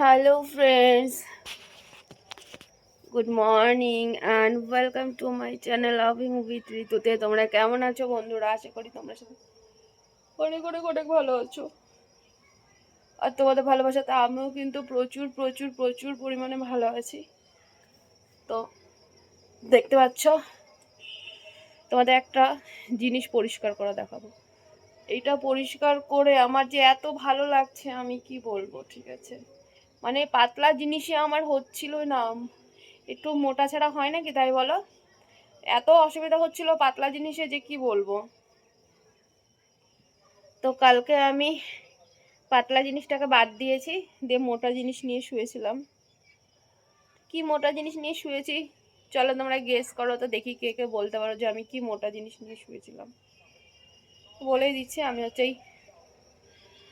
Hello friends good morning and welcome to my channel loving with ঋতুতে তোমরা কেমন আছো বন্ধুরা? আশা করি তোমরা সবাই অনেক অনেক অনেক ভালো আছো। আর তোমাদের ভালোবাসাতে আমিও কিন্তু প্রচুর প্রচুর প্রচুর পরিমাণে ভালো আছি। তো দেখতে পাচ্ছ? তোমাদের একটা জিনিস পরিষ্কার করা দেখাবো। এইটা পরিষ্কার করে আমার যে এত ভালো লাগছে আমি কি বলব, ঠিক আছে? মানে পাতলা জিনিসে আমার হচ্ছিল না। একটু মোটা ছাড়া হয় নাকি তাই বলো? এত অসুবিধা হচ্ছিল পাতলা জিনিসে যে কি বলব? তো কালকে আমি পাতলা জিনিসটাকে বাদ দিয়েছি, দিয়ে মোটা জিনিস নিয়ে শুয়েছিলাম। কি মোটা জিনিস নিয়ে শুয়েছি? চলো তোমরা গেস করো তো দেখি কে কে বলতে পারো যে আমি কি মোটা জিনিস নিয়ে শুয়েছিলাম। বলেই দিচ্ছি, আমি হচ্ছে এই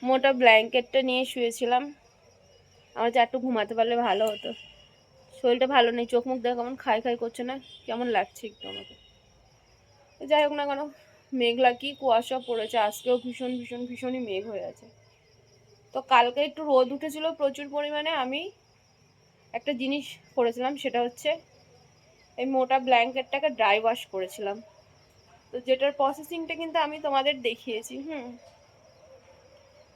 মোটা ব্ল্যাঙ্কেটটা নিয়ে শুয়েছিলাম। আমার যে একটু ঘুমাতে পারলে ভালো হতো। শরীরটা ভালো নেই, চোখ মুখ দেখো কেমন খাই খাই করছে না, কেমন লাগছে একটু আমাকে। যাই হোক না কেন, মেঘলা কি কুয়াশা পড়েছে, আজকেও ভীষণ ভীষণ, ভীষণই মেঘ হয়ে আছে। তো কালকে একটু রোদ উঠেছিল প্রচুর পরিমাণে, আমি একটা জিনিস করেছিলাম, সেটা হচ্ছে এই মোটা ব্ল্যাঙ্কেটটাকে ড্রাই ওয়াশ করেছিলাম। তো যেটার প্রসেসিংটা কিন্তু আমি তোমাদের দেখিয়েছি, হুম।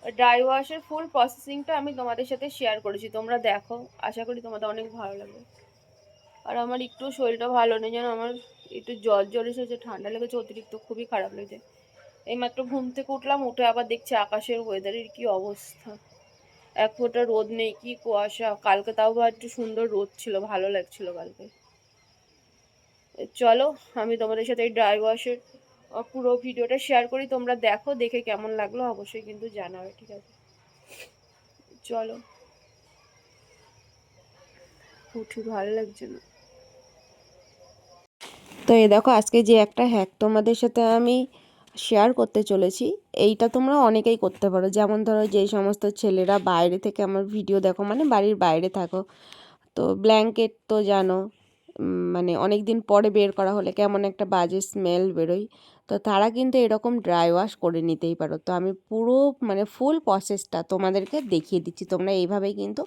ড্রাই ওয়াশের ফুল প্রসেসিংটা আমি তোমাদের সাথে শেয়ার করেছি। তোমরা দেখো, আশা করি তোমাদের অনেক ভালো লাগবে। আর আমার একটু শরীরটা ভালো নেই যেন আমার একটু জল জ্বর এসেছে, ঠান্ডা লেগেছে, অতিরিক্ত খুবই খারাপ লেগেছে। এইমাত্র ঘুম থেকে উঠলাম, উঠে আবার দেখছি আকাশের ওয়েদারের কি অবস্থা। এক ফোঁটা রোদ নেই, কি কুয়াশা। কালকে তাও বা একটু সুন্দর রোদ ছিল, ভালো লাগছিল কালকে। চলো, আমি তোমাদের সাথে এই ড্রাই ওয়াশের পুরো ভিডিওটা শেয়ার করি, তোমরা দেখো, দেখে কেমন লাগল, অবশ্যই কিন্তু জানাবে, ঠিক আছে? চলো। উঠি, ভালো লাগছে না। তো এই দেখো, আজকে যে একটা হ্যাক তোমাদের সাথে আমি শেয়ার করতে চলেছি, এইটা তোমরা অনেকেই করতে পারো। যেমন ধরো যেই সমস্ত ছেলেরা বাইরে থেকে আমার ভিডিও দেখো মানে বাড়ির বাইরে থাকো, তো ব্ল্যাঙ্কেট তো জানো মানে অনেক দিন পরে বের করা হলে কেমন একটা বাজে স্মেল বেরোয়। তো তারা কিন্তু এরকম ড্রাই ওয়াশ করে নিতেই পারো। তো আমি পুরো মানে ফুল প্রসেসটা তোমাদেরকে দেখিয়ে দিচ্ছি, তোমরা এইভাবেই কিন্তু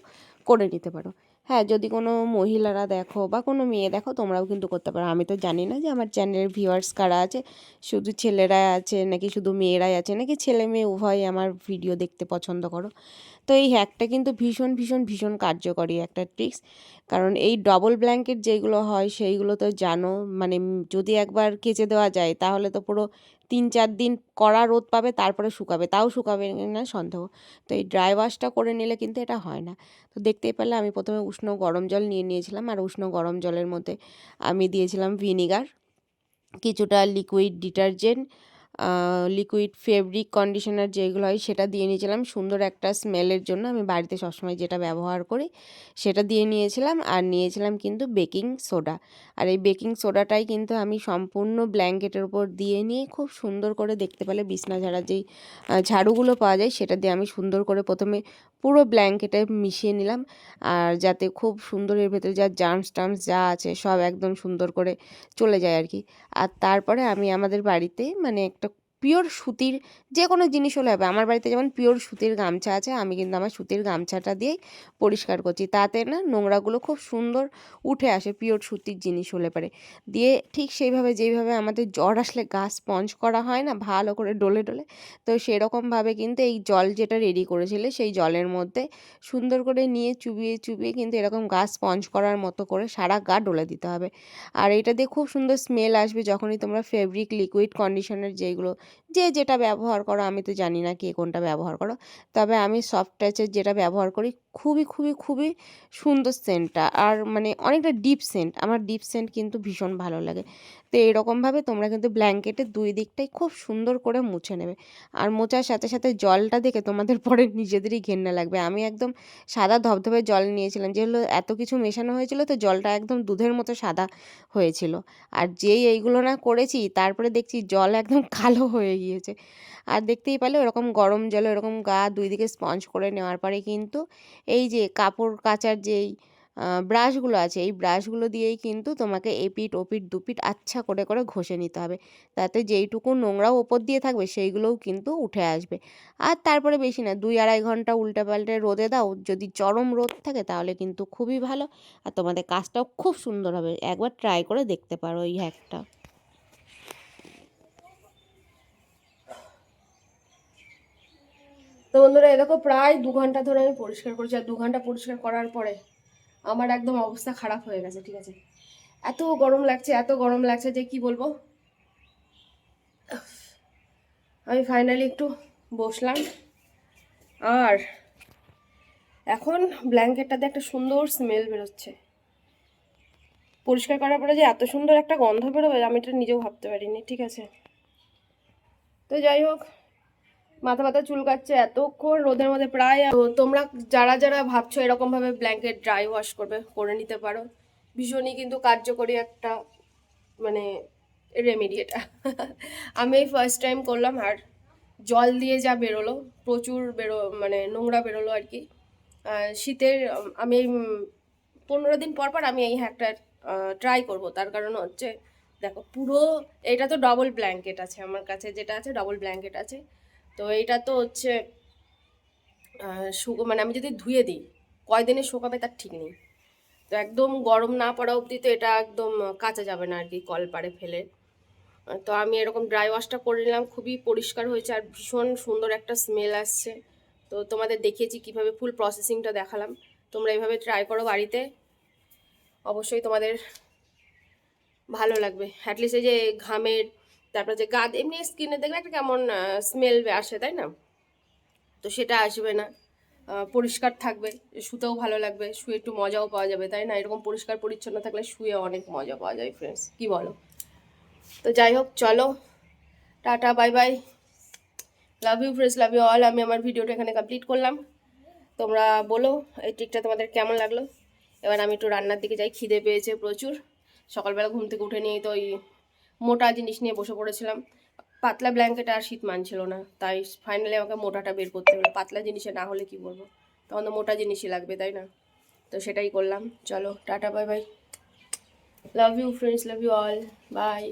করে নিতে পারো। হ্যাঁ যদি কোনো মহিলারা দেখো বা কোনো মেয়ে দেখো, তোমরাও কিন্তু করতে পারো। আমি তো জানি না যে আমার চ্যানেলের ভিউয়ার্স কারা আছে। শুধু ছেলেরাই আছে নাকি শুধু মেয়েরাই আছে? নাকি ছেলে মেয়ে উভয় আমার ভিডিও দেখতে পছন্দ করো? তো এই হ্যাকটা কিন্তু ভীষণ ভীষণ ভীষণ কার্যকরী একটা ট্রিক্স কারণ এই ডবল ব্ল্যাঙ্কেট যেগুলো হয়, সেইগুলো তো জানো। মানে যদি একবার কেচে দেওয়া যায়, তাহলে তো পুরো তিন চার দিন কড়া রোদ পাবে, তারপরে শুকাবে। তাও শুকাবে না সন্দেহ। তো এই ড্রাই ওয়াশটা করে নিলে কিন্তু এটা হয় না। তো দেখতেই পেলে আমি প্রথমে উষ্ণ গরম জল নিয়ে নিয়েছিলাম, আর উষ্ণ গরম জলের মধ্যে আমি দিয়েছিলাম ভিনিগার কিছুটা liquid detergent liquid fabric conditioner যেগুলো হয় সেটা দিয়ে নিয়েছিলাম। সুন্দর একটা স্মেলের জন্য আমি বাড়িতে সবসময় যেটা ব্যবহার করি সেটা দিয়ে নিয়েছিলাম। আর নিয়েছিলাম কিন্তু বেকিং সোডা আর এই বেকিং সোডাটাই কিন্তু আমি সম্পূর্ণ ব্ল্যাঙ্কেটের উপর দিয়ে নিয়ে খুব সুন্দর করে দেখতে পেলে বিছনা ঝাড়া যেই ঝাড়ুগুলো পাওয়া যায় সেটা দিয়ে আমি সুন্দর করে প্রথমে পুরো ব্ল্যাঙ্কেটে মিশিয়ে নিলাম। আর যাতে খুব সুন্দর এর ভেতরে যা জার্মস টার্মস যা আছে সব একদম সুন্দর করে চলে যায় আর কি। আর তারপরে আমি আমাদের বাড়িতে মানে পিওর সুতির যে কোনো জিনিস হলে হবে। আমার বাড়িতে যেমন পিওর সুতির গামছা আছে, আমি কিন্তু আমার সুতির গামছাটা দিয়েই পরিষ্কার করছি। তাতে না নোংরাগুলো খুব সুন্দর উঠে আসে, পিওর সুতির জিনিস হলে পারে। দিয়ে ঠিক সেইভাবে যেইভাবে আমাদের জ্বর আসলে গা স্পঞ্জ করা হয় না, ভালো করে ডলে ডলে, তো সেরকমভাবে কিন্তু এই জল যেটা রেডি করেছিলে, সেই জলের মধ্যে সুন্দর করে নিয়ে চুবিয়ে চুবিয়ে কিন্তু এরকম গা স্পঞ্জ করার মতো করে সারা গা ডলে দিতে হবে। আর এটা দিয়ে খুব সুন্দর স্মেল আসবে যখনই তোমরা ফেব্রিক লিকুইড কন্ডিশনার যেগুলো যে, যেটা ব্যবহার করো, আমি তো জানি না কে কোনটা ব্যবহার করো। তবে আমি সফট টাচের যেটা ব্যবহার করি, খুবই খুবই খুবই সুন্দর সেন্টটা আর মানে অনেকটা ডিপ সেন্ট আমার ডিপ সেন্ট কিন্তু ভীষণ ভালো লাগে। তো এরকমভাবে তোমরা কিন্তু ব্ল্যাঙ্কেটের দুই দিকটাই খুব সুন্দর করে মুছে নেবে। আর মোছার সাথে সাথে জলটা দেখে তোমাদের পরে নিজেদেরই ঘেন্না লাগবে। আমি একদম সাদা ধবধবে জল নিয়েছিলাম, যেগুলো এত কিছু মেশানো হয়েছিল, তো জলটা একদম দুধের মতো সাদা হয়েছিল। আর যেই এইগুলো না করেছি, তারপরে দেখছি জল একদম কালো হয়ে গিয়েছে। আর দেখতেই পেলে ওরকম গরম জলে ওরকম গা দুই দিকে স্পঞ্জ করে নেওয়ার পরে কিন্তু এই যে কাপড় কাচার যেই ব্রাশগুলো আছে, এই ব্রাশগুলো দিয়েই কিন্তু তোমাকে এপিট ওপিট দুপিট আচ্ছা করে করে ঘষে নিতে হবে। তাতে যেইটুকু নোংরাও ওপর দিয়ে থাকবে সেইগুলোও কিন্তু উঠে আসবে। আর তারপরে বেশি না, দুই আড়াই ঘণ্টা উল্টে পাল্টে রোদে দাও, যদি চরম রোদ থাকে তাহলে কিন্তু খুবই ভালো। আর তোমাদের কাজটাও খুব সুন্দর হবে, একবার ট্রাই করে দেখতে পারো এই হ্যাকটা তো বন্ধুরা এ দেখো প্রায় দু ঘণ্টা ধরে আমি পরিষ্কার করছি, আর দু ঘণ্টা পরিষ্কার করার পরে আমার একদম অবস্থা খারাপ হয়ে গেছে, ঠিক আছে? এত গরম লাগছে, এত গরম লাগছে যে কি বলব? আমি ফাইনালি একটু বসলাম, আর এখন ব্ল্যাঙ্কেটটাতে একটা সুন্দর স্মেল বেরোচ্ছে। পরিষ্কার করার পরে যে এত সুন্দর একটা গন্ধ বেরোবে, আমি এটা নিজেও ভাবতে পারিনি, ঠিক আছে? তো যাই হোক মাথা ব্যথা চুলকাচ্ছে এতক্ষণ রোদের মধ্যে প্রায়, তো তোমরা যারা যারা ভাবছ এরকমভাবে ব্ল্যাঙ্কেট ড্রাই ওয়াশ করবে, করে নিতে পারো। ভীষণই কিন্তু কার্যকরী একটা মানে রেমেডি এটা। আমি এই ফার্স্ট টাইম করলাম আর জল দিয়ে যা বেরোলো, প্রচুর বেরো মানে নোংরা বেরোলো আর কি। শীতের, আমি পনেরো দিন পর পর আমি এই হ্যাকটা ট্রাই করব। তার কারণ হচ্ছে, দেখো, পুরো, এটা তো ডবল ব্ল্যাঙ্কেট আছে আমার কাছে, যেটা আছে ডবল ব্ল্যাঙ্কেট আছে। তো এইটা তো হচ্ছে শুকো মানে আমি যদি ধুয়ে দিই, কয়দিনে শুকাবে তার ঠিক নেই। তো একদম গরম না পড়া অবধি তো এটা একদম কাঁচা যাবে না আর কি, কল পাড়ে ফেলে। তো আমি এরকম ড্রাই ওয়াশটা করে নিলাম, খুবই পরিষ্কার হয়েছে আর ভীষণ সুন্দর একটা স্মেল আসছে। তো তোমাদের দেখিয়েছি কীভাবে ফুল প্রসেসিংটা দেখালাম। তোমরা এইভাবে ট্রাই করো বাড়িতে। অবশ্যই তোমাদের ভালো লাগবে। অ্যাটলিস্ট এই যে ঘামের তারপর যে গা এমনি স্কিনে দেখলে একটা কেমন স্মেল আসে, তাই না? তো সেটা আসবে না। পরিষ্কার থাকবে, শুতেও ভালো লাগবে, শুয়ে একটু মজাও পাওয়া যাবে, তাই না? এরকম পরিষ্কার পরিচ্ছন্ন থাকলে শুয়ে অনেক মজা পাওয়া যায় ফ্রেন্ডস কি বলো? তো যাই হোক, চলো। Tata bye bye love you friends love you all আমি আমার ভিডিওটা এখানে কমপ্লিট করলাম। তোমরা বলো, এই ট্রিকটা তোমাদের কেমন লাগল? এবার আমি একটু রান্নার দিকে যাই, খিদে পেয়েছে প্রচুর। সকালবেলা ঘুম থেকে উঠে নিয়ে তো ওই মোটা জিনিস নিয়ে বসে পড়েছিলাম। পাতলা ব্ল্যাঙ্কেট আর শীত মানছিল না। তাই ফাইনালি আমাকে মোটাটা বের করতে হলো। পাতলা জিনিসে না হলে কি বলব? তখন তো মোটা জিনিসই লাগবে, তাই না? তো সেটাই করলাম। চলো, tata bye bye love you friends love you all bye